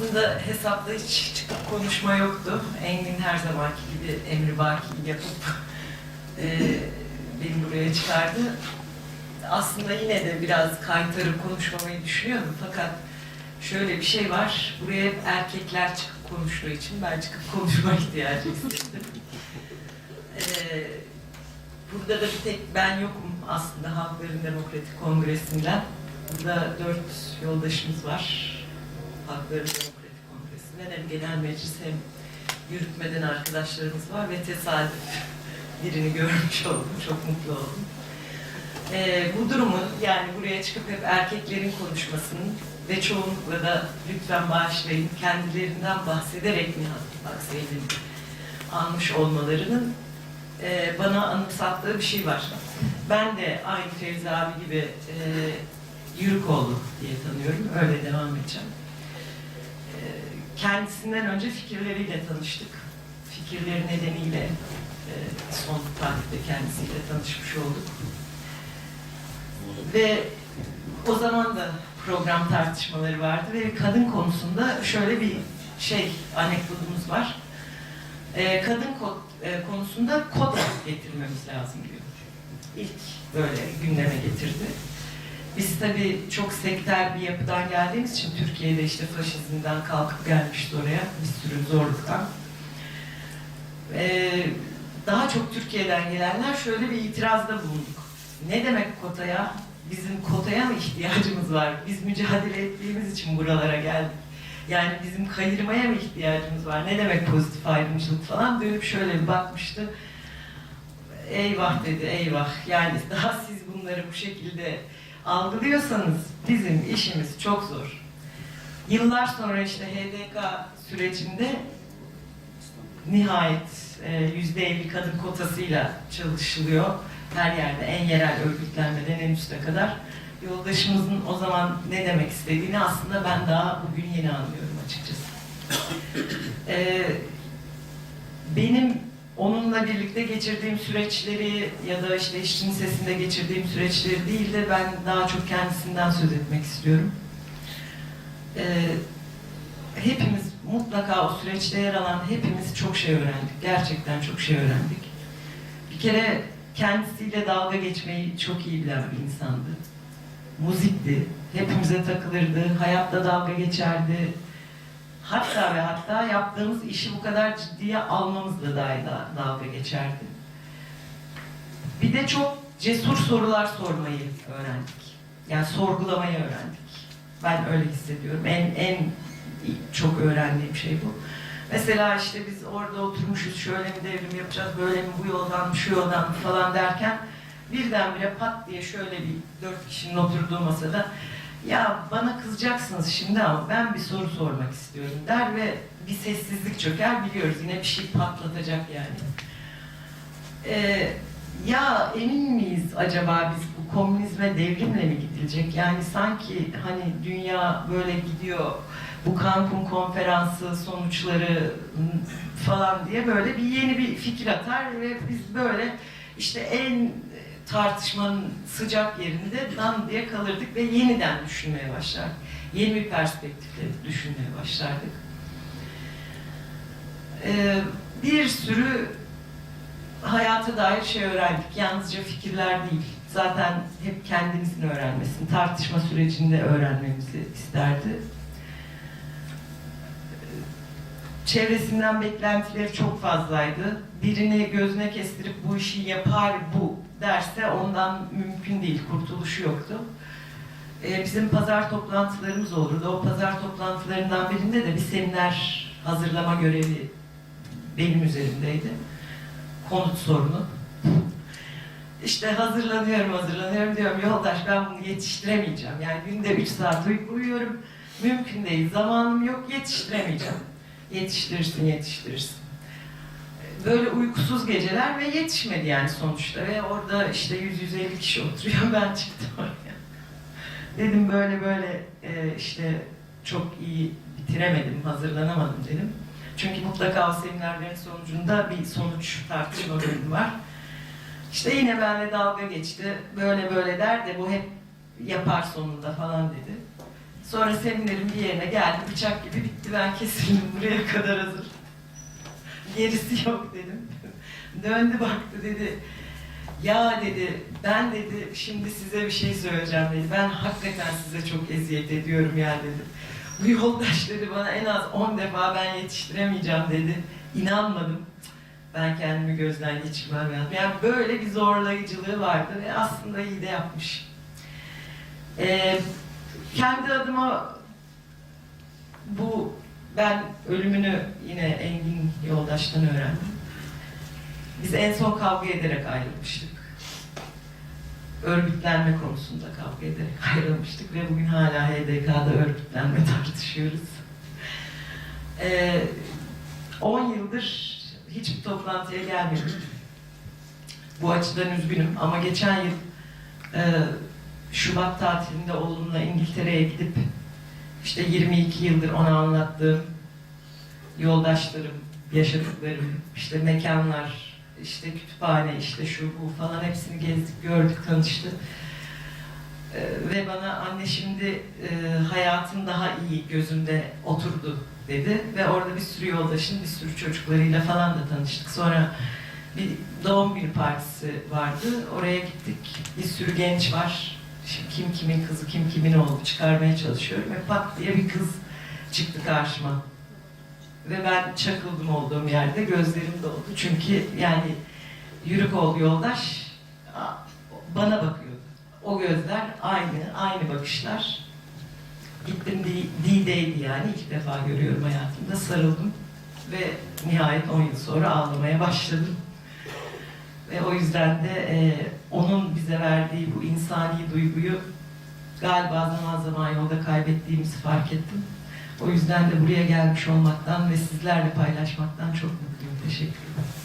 Aslında hesapta hiç çıkıp konuşma yoktu. Engin her zamanki gibi emrivaki yapıp e, beni buraya çıkardı. Aslında yine de biraz kaytarıp konuşmamayı düşünüyordum fakat şöyle bir şey var. Buraya hep erkekler çıkıp konuştuğu için ben çıkıp konuşma ihtiyacı hissettim. E, burada da bir tek ben yokum aslında Halkların Demokratik Kongresi'nden. Burada dört yoldaşımız var. Halkların Demokratik Kongresi'nden hem genel meclis hem yürütmeden arkadaşlarımız var ve tesadüf birini görmüş oldum. Çok mutlu oldum. Ee, bu durumun yani buraya çıkıp hep erkeklerin konuşmasının ve çoğunlukla da lütfen bağışlayın kendilerinden bahsederek Nihat Aksey'in almış olmalarının e, bana anımsattığı bir şey var. Ben de aynı Fevzi abi gibi e, Yürükoğlu diye tanıyorum. Öyle devam edeceğim. Kendisinden önce fikirleriyle tanıştık. Fikirleri nedeniyle e, son tarihte kendisiyle tanışmış olduk. Ve o zaman da program tartışmaları vardı ve kadın konusunda şöyle bir şey, anekdotumuz var. E, kadın ko- e, konusunda kota getirmemiz lazım diyor. İlk böyle gündeme getirdi. Biz tabii çok sekter bir yapıdan geldiğimiz için Türkiye'de işte faşizmden kalkıp gelmişti oraya bir sürü zorluktan. Ee, daha çok Türkiye'den gelenler şöyle bir itirazda bulunduk. Ne demek kotaya? Bizim kotaya mı ihtiyacımız var? Biz mücadele ettiğimiz için buralara geldik. Yani bizim kayırmaya mı ihtiyacımız var? Ne demek pozitif ayrımcılık falan? Dönüp şöyle bir bakmıştı. Eyvah dedi, eyvah. Yani daha siz bunları bu şekilde algılıyorsanız bizim işimiz çok zor. Yıllar sonra işte HDK sürecinde nihayet e, yüzde elli kadın kotasıyla çalışılıyor. Her yerde en yerel örgütlenmeden en üste kadar. Yoldaşımızın o zaman ne demek istediğini aslında ben daha bugün yeni anlıyorum açıkçası. E, benim onunla birlikte geçirdiğim süreçleri ya da işte işçinin sesinde geçirdiğim süreçleri değil de ben daha çok kendisinden söz etmek istiyorum. Ee, hepimiz mutlaka o süreçte yer alan hepimiz çok şey öğrendik. Gerçekten çok şey öğrendik. Bir kere kendisiyle dalga geçmeyi çok iyi bilen bir insandı. Muzikti. Hepimize takılırdı. Hayatta dalga geçerdi. Hatta ve hatta yaptığımız işi bu kadar ciddiye almamızla dahi da dalga geçerdi. Bir de çok cesur sorular sormayı öğrendik. Yani sorgulamayı öğrendik. Ben öyle hissediyorum. En en çok öğrendiğim şey bu. Mesela işte biz orada oturmuşuz, şöyle mi devrim yapacağız, böyle mi, bu yoldan şu yoldan falan derken birdenbire pat diye şöyle bir dört kişinin oturduğu masada ya bana kızacaksınız şimdi ama ben bir soru sormak istiyorum der ve bir sessizlik çöker biliyoruz yine bir şey patlatacak yani. Ee, ya emin miyiz acaba biz bu komünizme devrimle mi gidilecek? Yani sanki hani dünya böyle gidiyor bu Cancun konferansı sonuçları falan diye böyle bir yeni bir fikir atar ve biz böyle işte en tartışmanın sıcak yerinde dan diye kalırdık ve yeniden düşünmeye başlardık. Yeni bir perspektifle düşünmeye başlardık. Ee, bir sürü hayata dair şey öğrendik. Yalnızca fikirler değil. Zaten hep kendimizin öğrenmesini, tartışma sürecinde öğrenmemizi isterdi. Çevresinden beklentileri çok fazlaydı. Birini gözüne kestirip bu işi yapar bu derse ondan mümkün değil, kurtuluşu yoktu. Ee, bizim pazar toplantılarımız olurdu. O pazar toplantılarından birinde de bir seminer hazırlama görevi benim üzerimdeydi. Konut sorunu. İşte hazırlanıyorum, hazırlanıyorum diyorum. Yoldaş ben bunu yetiştiremeyeceğim. Yani günde 3 saat uyuyorum. Mümkün değil. Zamanım yok, yetiştiremeyeceğim. Yetiştirirsin, yetiştirirsin böyle uykusuz geceler ve yetişmedi yani sonuçta ve orada işte 100-150 kişi oturuyor ben çıktım oraya. Dedim böyle böyle e, işte çok iyi bitiremedim, hazırlanamadım dedim. Çünkü mutlaka o seminerlerin sonucunda bir sonuç tartışma bölümü var. İşte yine benimle dalga geçti. Böyle böyle der de bu hep yapar sonunda falan dedi. Sonra seminerin bir yerine geldi, bıçak gibi bitti. Ben kesildim buraya kadar hazır. Gerisi yok dedim. Döndü baktı dedi. Ya dedi, ben dedi şimdi size bir şey söyleyeceğim dedi. Ben hakikaten size çok eziyet ediyorum ya dedi. Bu yoldaşları bana en az 10 defa ben yetiştiremeyeceğim dedi. İnanmadım. Ben kendimi gözden geçirmem lazım. Yani böyle bir zorlayıcılığı vardı ve aslında iyi de yapmış. Ee, kendi adıma bu ben ölümünü yine Engin yoldaştan öğrendim. Biz en son kavga ederek ayrılmıştık. Örgütlenme konusunda kavga ederek ayrılmıştık ve bugün hala HDK'da örgütlenme tartışıyoruz. Ee, 10 yıldır hiçbir toplantıya gelmedim. Bu açıdan üzgünüm ama geçen yıl e, Şubat tatilinde oğlumla İngiltere'ye gidip işte 22 yıldır ona anlattığım yoldaşlarım, yaşadıklarım, işte mekanlar, işte kütüphane, işte şu bu falan hepsini gezdik, gördük, tanıştık. Ee, ve bana anne şimdi e, hayatın daha iyi gözümde oturdu dedi ve orada bir sürü yoldaşın, bir sürü çocuklarıyla falan da tanıştık. Sonra bir doğum günü partisi vardı. Oraya gittik. Bir sürü genç var. Şimdi kim kimin kızı, kim kimin oğlu çıkarmaya çalışıyorum. Ve pat diye bir kız çıktı karşıma. Ve ben çakıldım olduğum yerde. Gözlerim doldu. Çünkü yani yürük oldu yoldaş bana bakıyordu. O gözler aynı, aynı bakışlar. Gittim D-Day'di yani. ilk defa görüyorum hayatımda. Sarıldım. Ve nihayet 10 yıl sonra ağlamaya başladım. Ve o yüzden de e, onun bize verdiği bu insani duyguyu galiba zaman zaman yolda kaybettiğimizi fark ettim. O yüzden de buraya gelmiş olmaktan ve sizlerle paylaşmaktan çok mutluyum. Teşekkür ederim.